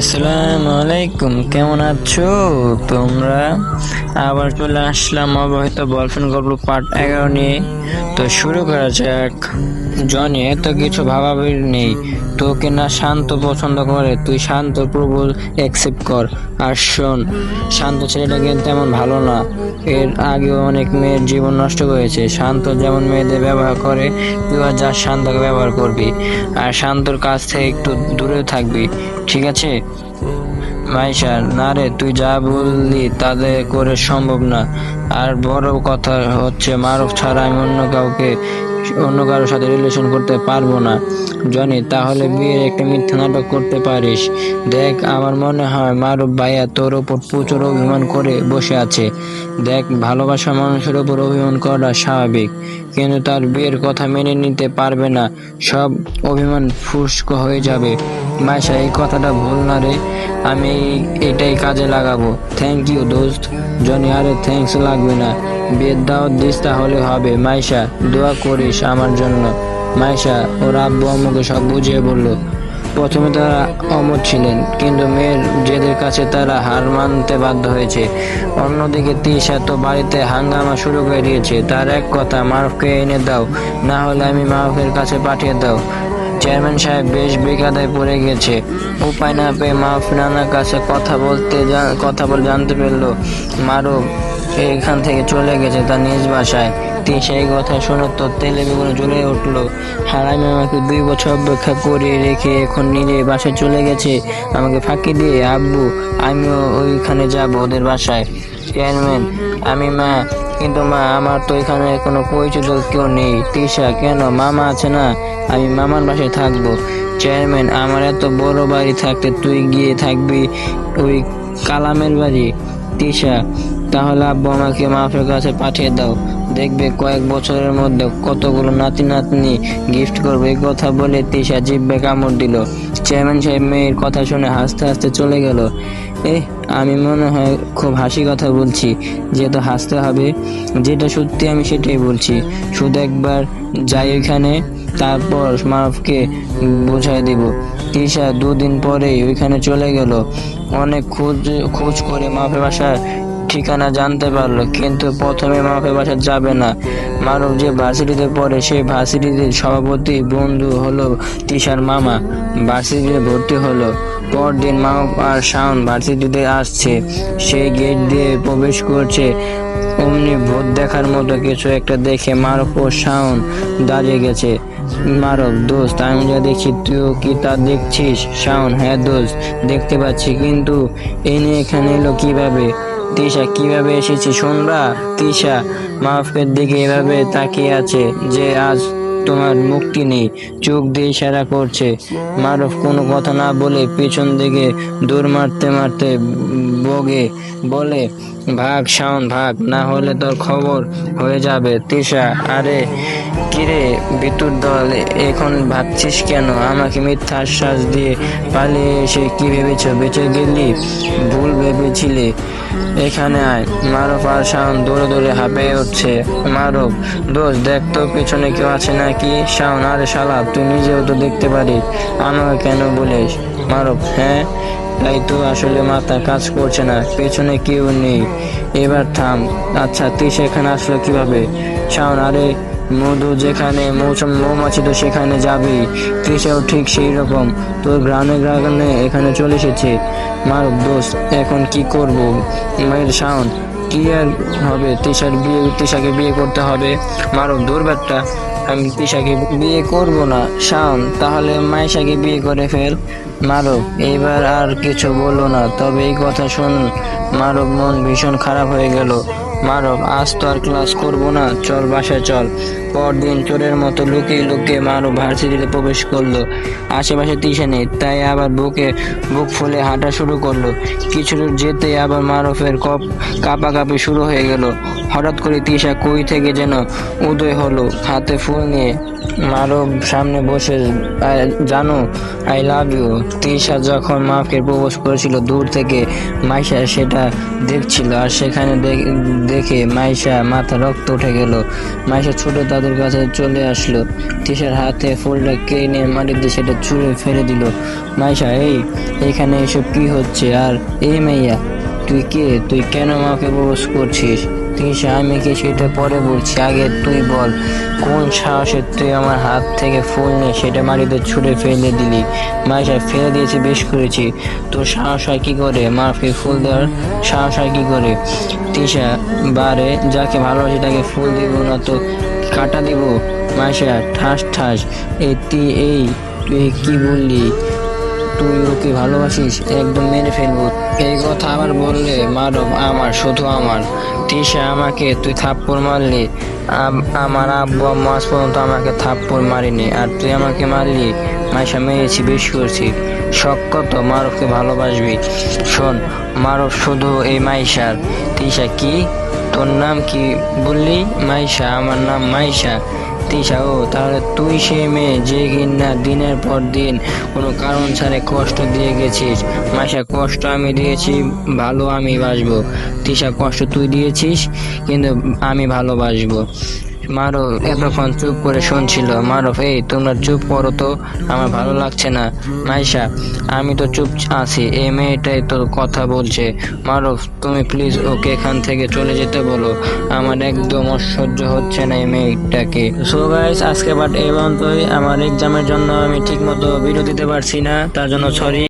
আসসালামু আলাইকুম কেমন আছো তোমরা? আবার চলে আসলাম অবহিত বয়ফ্রেন্ড গল্প পার্ট এগারো নিয়ে। তো শুরু করা যাক। জনি, এত কিছু ভাবাবির নেই। তোকে না শান্ত পছন্দ করে, তুই শান্ত, প্রবল অ্যাকসেপ্ট কর। আর শোন, শান্ত ছেলেটা কিন্তু তেমন ভালো না। এর আগেও অনেক মেয়ের জীবন নষ্ট করেছে শান্ত যেমন মেয়েদের ব্যবহার করে, তুই আর যা শান্তকে ব্যবহার করবি। আর শান্তর কাছ থেকে একটু দূরে থাকবি, ঠিক আছে? মাইশা না রে, তুই যা বললি তাদের করে সম্ভব না। আর বড় কথা হচ্ছে, মারুফ ছাড়া আমি অন্য কাউকে অন্য কারোর সাথে রিলেশন করতে পারব না। জনি, তাহলে বিয়ের একটা মিথ্যা নাটক করতে পারিস। দেখ, আমার মনে হয় মারুফ ভাইয়া তোর ওপর প্রচুর অভিমান করে বসে আছে। দেখ ভালোবাসা মানুষের ওপর অভিমান করা স্বাভাবিক, কিন্তু তার বিয়ের কথা মেনে নিতে পারবে না। সব অভিমান ফুস্ক হয়ে যাবে। মাইশা, এই কথাটা ভুল না রে। আমি এটাই কাজে লাগাবো। থ্যাংক ইউ দোস্ত। জনি, আরে থ্যাঙ্কস লাগবে না। বিয়ের দাওয়াত দিস তাহলে হবে। মাইশা দোয়া করিস আমার জন্য। মাইশা ওর আব্বু আম্মুকে সব বুঝিয়ে বলল। প্রথমে তারা অমত ছিলেন, কিন্তু মেয়ের জেদের কাছে তারা হার মানতে বাধ্য হয়েছে। অন্যদিকে তিশা তো বাড়িতে হাঙ্গামা শুরু করে দিয়েছে। তার এক কথা, মারুফকে এনে দাও, না হলে আমি মারুফের কাছে পাঠিয়ে দাও। চেয়ারম্যান সাহেব বেশ বেকাদায় পড়ে গেছে। উপায় না পেয়ে মারুফ নানার কাছে কথা বলতে কথা বলে জানতে পারল। মারুফ এখান থেকে চলে গেছে তার নিজ বাসায়। তিনি সেই কথা শুনে তো তেলে বেগুনে জ্বলে উঠল। হারামি আমাকে দুই বছর অপেক্ষা করে রেখে এখন নিজে বাসায় চলে গেছে। আমাকে ফাঁকি দিয়ে, আব্বু, আমিও ওইখানে যাব ওদের বাসায়। চেয়ারম্যান, আমি মা, কিন্তু মা, আমার তো এখানে কোনো পরিচিত কেউ নেই। তিশা, কেন? মামা আছে না? আমি মামার বাসায় থাকব। চেয়ারম্যান, আমার এত বড় বাড়ি থাকতে তুই গিয়ে থাকবি ওই কালামের বাড়ি? তিশা, তাহলে আব্বু আমাকে মাফের কাছে পাঠিয়ে দাও। দেখবে কয়েক বছরের মধ্যে কতগুলো নাতি নাতনি গিফট করবে। এই কথা বলে তিশা জিব্বে কামড় দিল। চেয়ারম্যান সাহেব মেয়ের কথা শুনে হাসতে হাসতে চলে গেল। এহ, আমি মনে হয় খুব হাসি কথা বলছি। যেহেতু হাসতে হবে, যেটা সত্যি আমি সেটাই বলছি। শুধু একবার যাই ওইখানে তারপর মারফকে বোঝাই দিব। তিশা দুদিন পরেই ওইখানে চলে গেল। অনেক খোঁজ খোঁজ করে মাফের বাসার ঠিকানা জানতে পারল, কিন্তু প্রথমে মাফের বাসা যাবে না। মারুফ যে ভার্সিটিতে পড়ে, সেই ভার্সিটির সভাপতি বন্ধু হলো তিশার মামা। ভার্সিটিতে ভর্তি হলো। পরদিন মারুফ আর শাওন ভার্সিটিতে আসছে। সেই গেট দিয়ে প্রবেশ করছে। অমনি ভূত দেখার মতো কিছু একটা দেখে মারুফ ও শাওন দাঁড়িয়ে গেছে। মারব দোস্ত, আমি যা দেখছি তুইও কি তা দেখছিস? শাওন হ্যাঁ দোস্ত, দেখতে পাচ্ছি, কিন্তু এনে এখানে এলো কীভাবে? তিশা, কীভাবে এসেছি শুনবা? তিশা মাহফের দিকে এভাবে তাকিয়ে আছে যে আজ তোমার মুক্তি নেই, চোখ দিয়ে ইশারা করছে। মারুফ কোনো কথা না বলে পিছন দিকে দৌড় মারতে মারতে বগে, বলে ভাগ, শাওন ভাগ, না হলে তোর খবর হয়ে যাবে। তিশা আরে কিরে বিতুর দল, এখন ভাবছিস কেন? আমাকে মিথ্যা আশ্বাস দিয়ে পালিয়ে এসে কি ভেবেছ? বেঁচে গেলি? ভুল ভেবেছিলে? এখানে আয়। মারফ আর শাওন দৌড়ে দৌড়ে হাঁপিয়ে উঠছে। মারফ দোষ দেখ তো পেছনে কেউ আছে নাকি? শাওন, আরে শালা, তুই নিজেও তো দেখতে পারিস। আমাকে কেন বলিস? মারফ হ্যাঁ? তাই তো আসলে মাথা কাজ করছে না, পেছনে কেউ নেই। এবার থাম। আচ্ছা তুই সেখানে আসলো কীভাবে? শাওন, আরে, মধু যেখানে, মৌসুম মৌমাছি তো সেখানে যাবি। তৃষাও ঠিক সেই রকম। তোর গ্রামে গ্রামে এখানে চলে এসেছে। মারব দোস্ত, এখন কি করব? মায়ের শাওন, কি আর হবে? তৃষার বিয়ে, তৃষাকে বিয়ে করতে হবে? মারব দুর্বারটা আমি তিশাকে বিয়ে করব না। শান, তাহলে মাইশাকে বিয়ে করে ফেল। মারব এইবার আর কিছু বলো না, তবে এই কথা শুন মারব মন ভীষণ খারাপ হয়ে গেল। মারব আজ তো আর ক্লাস করব না। চল বাসায় চল। পরদিন চোরের মতো লুকিয়ে লুকিয়ে মারব ভার্সিটিতে প্রবেশ করল। আশেপাশে তিসে নেই, তাই আবার বুকে বুক ফুলে হাঁটা শুরু করল। কিছু দূর যেতে আবার মারফের কপ কাঁপাকাঁপি শুরু হয়ে গেল। হঠাৎ করে তিশা কই থেকে যেন উদয় হলো, হাতে ফুল নিয়ে। মারব সামনে বসে জানো, আই লাভ ইউ। তিশা যখন মাকে প্রবেশ করেছিল, দূর থেকে মাইশা সেটা দেখছিল, আর সেখানে দেখ- মাইশা মাথা রক্ত উঠে গেল। মাইশা ছোট দাদুর কাছে চলে আসলো। তিশার হাতে ফুলটা কেনে মাটিতে সেটা ছুঁড়ে ফেলে দিল। মাইশা, এই, এখানে এসব কি হচ্ছে? আর এই মাইয়া, তুই কে? তুই কেন মাকে প্রবেশ করছিস? তিশা আমি কি সেটা পরে বলছি। আগে তুই বল, কোন সাহসে তুই আমার হাত থেকে ফুল নিয়ে সেটা মাটিতে ছুঁড়ে ফেলে দিলি? মাইশা, ফেলে দিয়েছি, বেশ করেছি। তোর সাহস হয় কি করে? মারফি ফুল দেওয়ার সাহস হয় কি করে? তিশা, বারে, যাকে ভালোবাসি তাকে ফুল দিব না তো কাটা দিব? মাইশা, ঠাস ঠাস। এই তুই এই তুই কি বললি? তুই ওকে ভালোবাসিস একদম মেরে ফেলব। এই কথা আবার বললে, মাধব, আমার, শুধু আমার। তৃষা আমাকে, তুই থাপ্পড় মারলি। আম- আমার আব্বু, আম্মু আজ পর্যন্ত আমাকে থাপ্পড় মারিনি। আর তুই আমাকে মারলি, মাইশা মেরেছি, বেশ করছি। শখ কত মারবকে ভালোবাসবি। শোন মারব শুধু এই মাইশার তিশা কি? তোর নাম কি বললি? মাইশা, আমার নাম মাইশা। তিশা, ও, তাহলে তুই সেই মেয়ে যে কিনা দিনের পর দিন কোনো কারণ ছাড়ে কষ্ট দিয়ে গেছিস? মাসা কষ্ট আমি দিয়েছি, ভালো আমি বাসবো। তিশা, কষ্ট তুই দিয়েছিস, কিন্তু আমি ভালোবাসবো। মারুফ এতক্ষণ চুপ করে শুনছিল। মারুফ এই, তোমরা চুপ করো তো, আমার ভালো লাগছে না। মাইশা, আমি তো চুপ আছি, এই মেয়েটাই তো কথা বলছে। মারুফ তুমি প্লিজ ওকে এখান থেকে চলে যেতে বলো। আমার একদম অসহ্য হচ্ছে না এই মেয়েটাকে। সো গাইস আজকে বাট এই পর্যন্তই। আমার এক্সামের জন্য আমি ঠিকমতো ভিডিও দিতে পারছি না, তার জন্য সরি